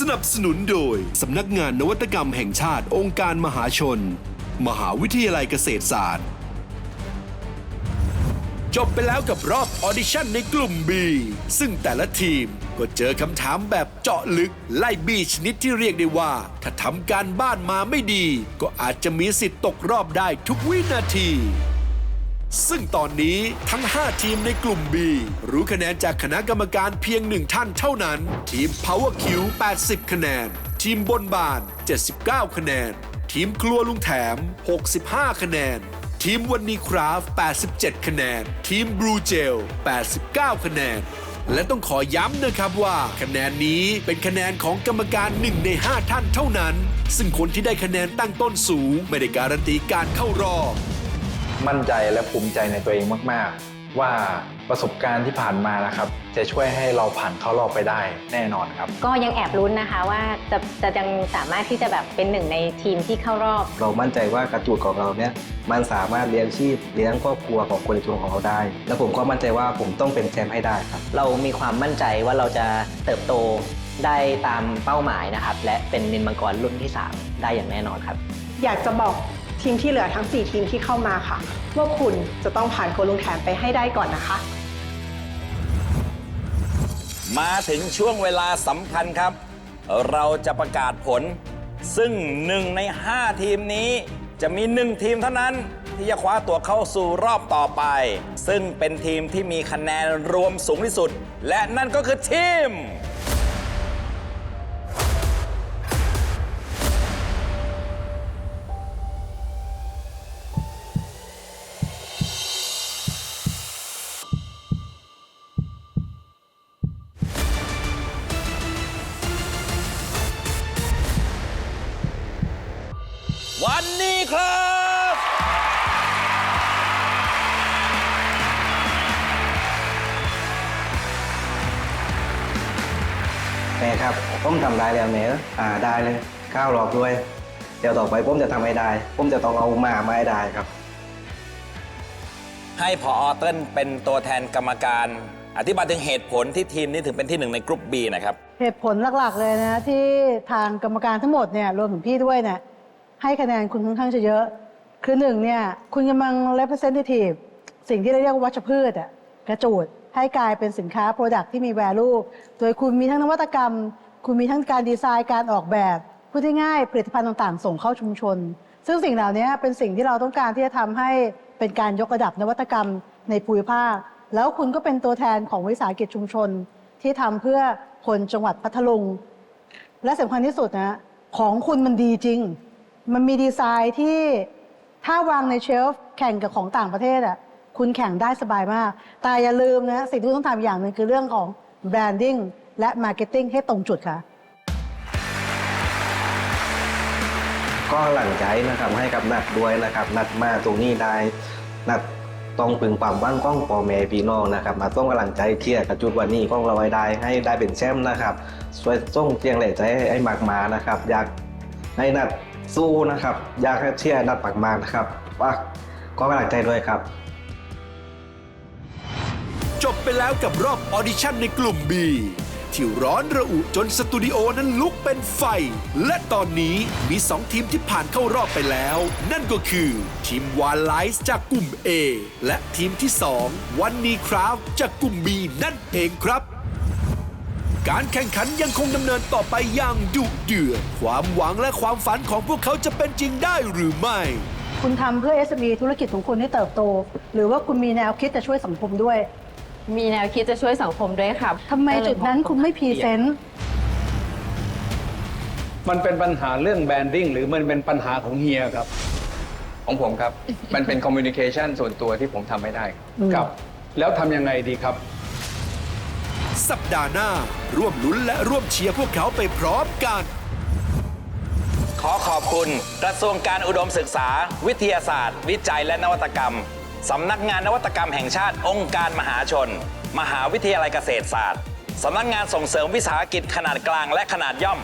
สนับสนุนโดย สำนักงานนวัตกรรมแห่งชาติองค์การมหาชน มหาวิทยาลัยเกษตรศาสตร์ จบไปแล้วกับรอบออดิชั่นในกลุ่ม B ซึ่งแต่ละทีมก็เจอคำถามแบบเจาะลึก ไล่บีชนิดที่เรียกได้ว่า ถ้าทำการบ้านมาไม่ดี ก็อาจจะมีสิทธิ์ตกรอบได้ทุกวินาที ซึ่งตอนนี้ทั้ง 5 ทีมในกลุ่ม B รู้คะแนนจากคณะกรรมการเพียงหนึ่งท่านเท่านั้น ทีม Power Q 80 คะแนน ทีมบนบาน 79 คะแนน ทีมครัวลุงแถม 65 คะแนน ทีมวันนี้คราฟ 87 คะแนน ทีมบลูเจล 89 คะแนนและต้องขอย้ำนะครับว่า คะแนนนี้เป็นคะแนนของกรรมการ 1 ใน 5 ท่านเท่านั้น ซึ่งคนที่ได้คะแนนตั้งต้นสูง ไม่ได้การันตีการเข้ารอบ มั่นใจและภูมิใจในตัวเองมาก ๆ ว่าประสบการณ์ที่ผ่านมานะครับ จะช่วยให้เราผ่านเข้ารอบไปได้แน่นอนครับ ก็ยังแอบลุ้นนะคะว่าจะจะยังสามารถที่จะแบบเป็นหนึ่งในทีมที่เข้ารอบ เรามั่นใจว่ากระจูดของเราเนี่ยมันสามารถเลี้ยงชีพเลี้ยงครอบครัวของคนในชุมชนของเราได้ และผมก็มั่นใจว่าผมต้องเป็นแชมป์ให้ได้ครับ เรามีความมั่นใจว่าเราจะเติบโตได้ตามเป้าหมายนะครับ และเป็นนินมังกรรุ่นที่ 3 ได้อย่างแน่นอนครับ อยากจะบอก ทีมที่เหลือทั้ง 4 ทีมที่เข้ามาค่ะว่าคุณจะต้องผ่านโคลุงแถมไปให้ได้ก่อนนะคะ มาถึงช่วงเวลาสำคัญครับ เราจะประกาศผล ซึ่งหนึ่งใน 5 ทีมนี้จะมีหนึ่งทีมเท่านั้นที่จะคว้าตัวเข้าสู่รอบต่อไป ซึ่งเป็นทีมที่มีคะแนนรวมสูงที่สุด และนั่นก็คือทีม วันนี้ครับแม่ครับผมทำได้แล้วแม่อ่าได้เลยก้าวรอบด้วย เดี๋ยวต่อไปผมจะทำให้ได้ ผมจะต้องเอามามาให้ได้ครับ ให้พอเติ้ลเป็นตัวแทนกรรมการ อธิบายถึงเหตุผลที่ทีมนี้ถึงเป็นที่หนึ่งในกรุ๊ป B นะครับ เหตุผลหลักๆเลยนะที่ทางกรรมการทั้งหมดเนี่ยรวมถึงพี่ด้วยเนี่ย ให้คะแนนคุณค่อนข้างจะเยอะ คือหนึ่งเนี่ยคุณกำลัง representative สิ่งที่เราเรียกว่าวัชพืชอะกระจูดให้กลายเป็นสินค้า Product ที่มี value โดยคุณมีทั้งนวัตกรรม คุณมีทั้งการดีไซน์การออกแบบพูดง่ายๆผลิตภัณฑ์ต่างๆ ส่งเข้าชุมชน ซึ่งสิ่งเหล่านี้เป็นสิ่งที่เราต้องการที่จะทำให้เป็นการยกระดับนวัตกรรมในภูมิภาค แล้วคุณก็เป็นตัวแทนของวิสาหกิจชุมชน ที่ทำเพื่อคนจังหวัดพัทลุง และสำคัญที่สุดนะ ของคุณมันดีจริง มันมีดีไซน์ที่ถ้าวางในเชลฟ์แข่งกับของต่างประเทศอะคุณแข่งได้สบายมาก แต่อย่าลืมนะสิ่งที่ต้องทำอย่างหนึ่งคือเรื่องของแบรนดิ้งและมาร์เก็ตติ้งให้ตรงจุดค่ะ ก็หลังใจนะครับให้กับนัดด้วยนะครับ นัดมาตรงนี้ได้ นัดต้องพึงความว่างกล้องปอแม่พี่น้องนะครับ มาต้องกำลังใจเที่ยกระจุดวันนี้ของเราไว้ได้ให้ได้เป็นแชมป์นะครับช่วยส่งเพียงแหล่ใจให้มากมานะครับ อยากให้นัด สู้นะครับ อยากให้เชียร์นัดปากมานะครับว่าก็กำลังใจด้วยครับ จบไปแล้วกับรอบออดิชั่นในกลุ่ม B ที่ร้อนระอุจนสตูดิโอนั้นลุกเป็นไฟ และตอนนี้มี 2 ทีมที่ผ่านเข้ารอบไปแล้ว นั่นก็คือทีมวานไลซ์จากกลุ่ม A และทีมที่ 2 วันนี้คราฟจากกลุ่ม B นั่นเองครับ การแข่งขันยังคงดำเนินต่อไปอย่างดุเดือดความหวังและความฝันของพวกเขาจะเป็นจริงได้หรือไม่ คุณทำเพื่อ SME ธุรกิจของคุณให้เติบโต หรือว่าคุณมีแนวคิดจะช่วยสังคมด้วยมีแนวคิดจะช่วยสังคมด้วยครับทำไมจุดนั้นคุณไม่พรีเซนต์มันเป็นปัญหาเรื่องแบรนดิ้งหรือมันเป็นปัญหาของเฮียครับ ของผมครับ มันเป็นคอมมิวนิเคชันส่วนตัวที่ผมทำไม่ได้ครับครับแล้วทำยังไงดีครับ สัปดาห์หน้า ร่วมลุ้นและร่วมเชียร์พวกเขาไปพร้อมกัน ขอขอบคุณ กระทรวงการอุดมศึกษา วิทยาศาสตร์ วิจัยและนวัตกรรม สำนักงานนวัตกรรมแห่งชาติองค์การมหาชน มหาวิทยาลัยเกษตรศาสตร์ สำนักงานส่งเสริมวิสาหกิจขนาดกลางและขนาดย่อม